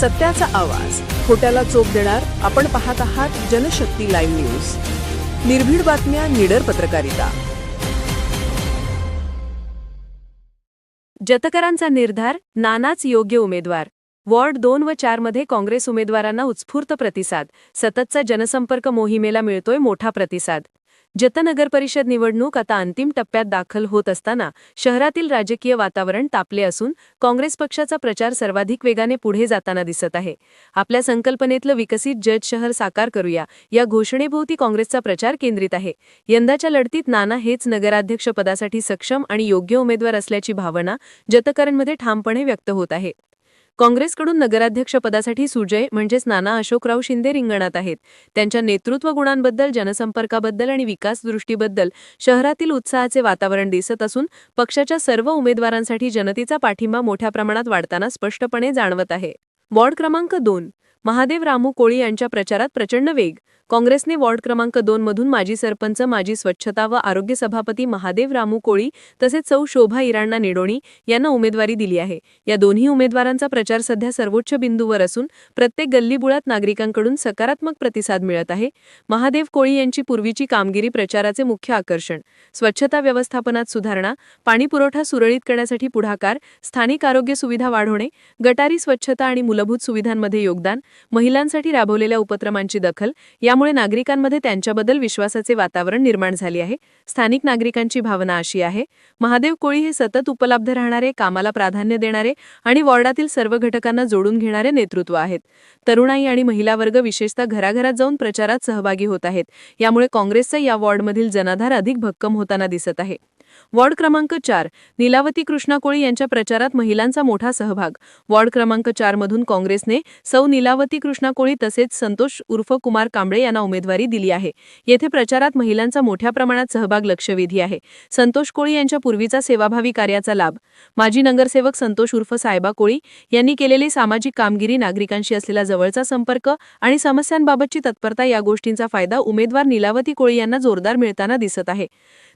सत्याचा आवाज. खोट्याला चोप देणार आपण पाहत आहात जनशक्ती लाईव्ह न्यूज. निर्भीड बातम्या निडर पत्रकारिता. जतकरांचा निर्धार नानाच योग्य उमेदवार. वॉर्ड दोन व चारमध्ये काँग्रेस उमेदवारांना उत्स्फूर्त प्रतिसाद. सततचा जनसंपर्क मोहिमेला मिळतोय मोठा प्रतिसाद. जत नगर परिषद निवडणूक आता अंतिम टप्प्यात दाखल होत असताना शहरातील राजकीय वातावरण तापले असून काँग्रेस पक्षाचा प्रचार सर्वाधिक वेगाने पुढे जाताना दिसत आहे. आपल्या संकल्पनेतलं विकसित जज शहर साकार करूया या घोषणेभोवती काँग्रेसचा प्रचार केंद्रित आहे. यंदाच्या लढतीत नाना हेच नगराध्यक्षपदासाठी सक्षम आणि योग्य उमेदवार असल्याची भावना जतकरांमध्ये ठामपणे व्यक्त होत आहे. काँग्रेसकडून नगराध्यक्षपदासाठी सुजय म्हणजेच नाना अशोकराव शिंदे रिंगणात आहेत. त्यांच्या नेतृत्व गुणांबद्दल जनसंपर्काबद्दल आणि विकास दृष्टीबद्दल शहरातील उत्साहाचे वातावरण दिसत असून पक्षाच्या सर्व उमेदवारांसाठी जनतेचा पाठिंबा मोठ्या प्रमाणात वाढताना स्पष्टपणे जाणवत आहे. वॉर्ड क्रमांक दोन. महादेव रामू कोळी यांच्या प्रचारात प्रचंड वेग. काँग्रेसने वॉर्ड क्रमांक दोन मधून माजी सरपंच माजी स्वच्छता व आरोग्य सभापती महादेव रामू कोळी तसेच सौ शोभा इराणा निडोणी यांना उमेदवारी दिली आहे. या दोन्ही उमेदवारांचा प्रचार सध्या सर्वोच्च बिंदूवर असून प्रत्येक गल्लीबुळात नागरिकांकडून सकारात्मक प्रतिसाद मिळत आहे. महादेव कोळी यांची पूर्वीची कामगिरी प्रचाराचे मुख्य आकर्षण. स्वच्छता व्यवस्थापनात सुधारणा पाणी पुरवठा सुरळीत करण्यासाठी पुढाकार स्थानिक आरोग्य सुविधा वाढवणे गटारी स्वच्छता आणि मूलभूत सुविधांमध्ये योगदान महिलांसाठी राबवलेल्या उपक्रमांची दखल यामुळे नागरिकांमध्ये त्यांच्याबद्दल विश्वासाचे वातावरण निर्माण झाले आहे. स्थानिक नागरिकांची भावना अशी आहे महादेव कोळी हे सतत उपलब्ध राहणारे कामाला प्राधान्य देणारे आणि वॉर्डातील सर्व घटकांना जोडून घेणारे नेतृत्व आहेत. तरुणाई आणि महिला वर्ग विशेषतः घराघरात जाऊन प्रचारात सहभागी होत आहेत यामुळे काँग्रेसचा या वॉर्डमधील जनाधार अधिक भक्कम होताना दिसत आहे. वॉर्ड क्रमांक चार नीलावती कृष्णा कोळी यांच्या प्रचारात महिलांचा मोठा सहभाग. वॉर्ड क्रमांक चार मधून काँग्रेसने सौ नीलावती कृष्णा कोळी तसेच संतोष उर्फ कुमार कांबळे यांना उमेदवारी दिली आहे. येथे प्रचारात महिलांचा मोठ्या प्रमाणात सहभाग लक्षवेधी आहे. संतोष कोळी यांच्या पूर्वीचा सेवाभावी कार्याचा लाभ. माजी नगरसेवक संतोष उर्फ साहेबा कोळी यांनी केलेली सामाजिक कामगिरी नागरिकांशी असलेला जवळचा संपर्क आणि समस्यांबाबतची तत्परता या गोष्टींचा फायदा उमेदवार नीलावती कोळी यांना जोरदार मिळताना दिसत आहे.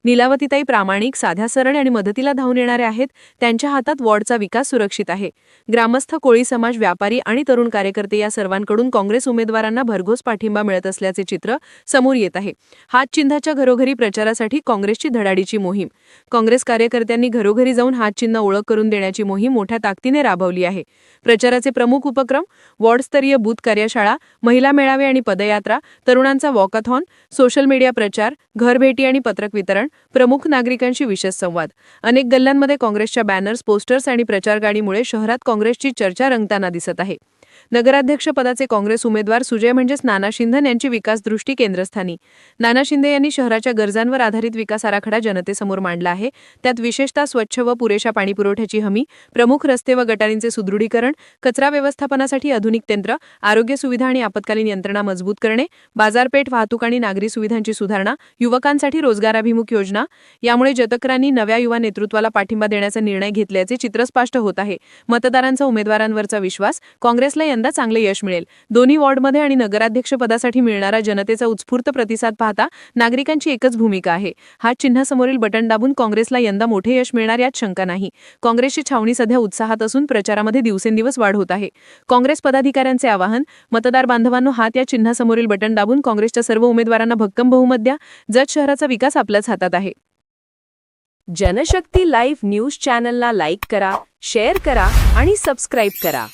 नीलावतीताई प्रामाणिक साध्या सरळ आणि मदतीला धावून येणारे आहेत. त्यांच्या हातात वॉर्डचा विकास सुरक्षित आहे. ग्रामस्थ कोळी समाज व्यापारी आणि तरुण कार्यकर्ते या सर्वांकडून काँग्रेस उमेदवारांना भरघोस पाठिंबा मिळत असल्याचे चित्र समोर येत आहे. हातचिन्हाच्या घरोघरी प्रचारासाठी काँग्रेसची धडाडीची मोहीम. काँग्रेस कार्यकर्त्यांनी घरोघरी जाऊन हातचिन्ह ओळख करून देण्याची मोहीम मोठ्या ताकदीने राबवली आहे. प्रचाराचे प्रमुख उपक्रम? वॉर्डस्तरीय बूथ कार्यशाळा महिला मेळावे आणि पदयात्रा तरुणांचा वॉकथॉन सोशल मीडिया प्रचार घरभेटी आणि पत्रक वितरण प्रमुख नागरिकांशी विशेष संवाद. अनेक गल्ल्यांमध्ये काँग्रेसच्या बॅनर्स पोस्टर्स आणि प्रचार गाडीमुळे शहरात काँग्रेसची चर्चा रंगताना दिसत आहे. नगराध्यक्षपदाचे काँग्रेस उमेदवार सुजय म्हणजेच नाना शिंदन यांची विकासदृष्टी केंद्रस्थानी. नाना शिंदे यांनी शहराच्या गरजांवर आधारित विकास आराखडा जनतेसमोर मांडला आहे. त्यात विशेषतः स्वच्छ व पुरेशा पाणीपुरवठ्याची हमी प्रमुख रस्ते व गटारींचे सुदृढीकरण कचरा व्यवस्थापनासाठी आधुनिक तंत्र आरोग्य सुविधा आणि आपत्कालीन यंत्रणा मजबूत करणे बाजारपेठ वाहतूक आणि नागरी सुविधांची सुधारणा युवकांसाठी रोजगाराभिमुख योजना यामुळे जतकरांनी नव्या युवा नेतृत्वाला पाठिंबा देण्याचा निर्णय घेतल्याचे चित्र स्पष्ट होत आहे. मतदारांचा उमेदवारांवरचा विश्वास काँग्रेसला यंदा चांगले यश मिळेल. दोन्ही वॉर्डमध्ये आणि नगराध्यक्षपदासाठी मिळणारा जनतेचा उत्स्फूर्त प्रतिसाद पाहता नागरिकांची एकच भूमिका आहे. हा चिन्हासमोरील बटन दाबून काँग्रेसला यंदा मोठे यश मिळणार यात शंका नाही. काँग्रेसची छावणी सध्या उत्साहात असून प्रचारामध्ये दिवसेंदिवस वाढ होत आहे. काँग्रेस पदाधिकाऱ्यांचे आवाहन मतदार बांधवांनो हात या चिन्हासमोरील बटन दाबून काँग्रेसच्या सर्व उमेदवारांना भक्कम बहुमत द्या. जत शहराचा विकास आपल्याच हातात आहे. जनशक्ती लाईव्ह न्यूज चॅनलला लाईक करा शेअर करा आणि सबस्क्राईब करा.